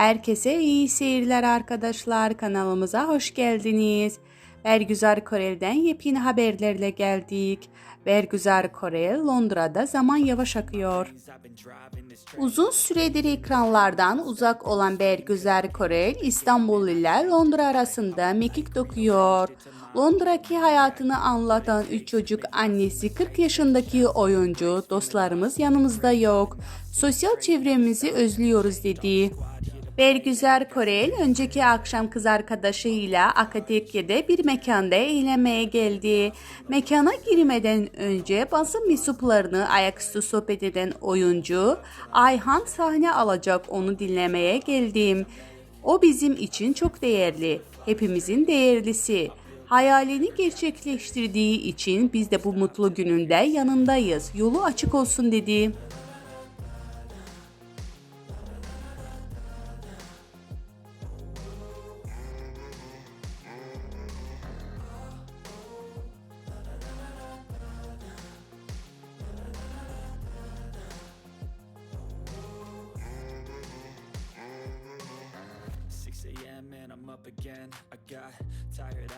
Herkese iyi seyirler arkadaşlar. Kanalımıza hoş geldiniz. Bergüzar Korel'den yepyeni haberlerle geldik. Bergüzar Korel Londra'da zaman yavaş akıyor. Uzun süredir ekranlardan uzak olan Bergüzar Korel İstanbul ile Londra arasında mekik dokuyor. Londra'daki hayatını anlatan 3 çocuk annesi 40 yaşındaki oyuncu dostlarımız yanımızda yok. Sosyal çevremizi özlüyoruz dedi. Bergüzar Korel önceki akşam kız arkadaşıyla Akatekya'da bir mekanda eğlenmeye geldi. Mekana girmeden önce basın mensuplarını ayaküstü sohbet eden oyuncu Ayhan sahne alacak onu dinlemeye geldim. O bizim için çok değerli, hepimizin değerlisi. Hayalini gerçekleştirdiği için biz de bu mutlu gününde yanındayız. Yolu açık olsun dedi. Up again. I got tired.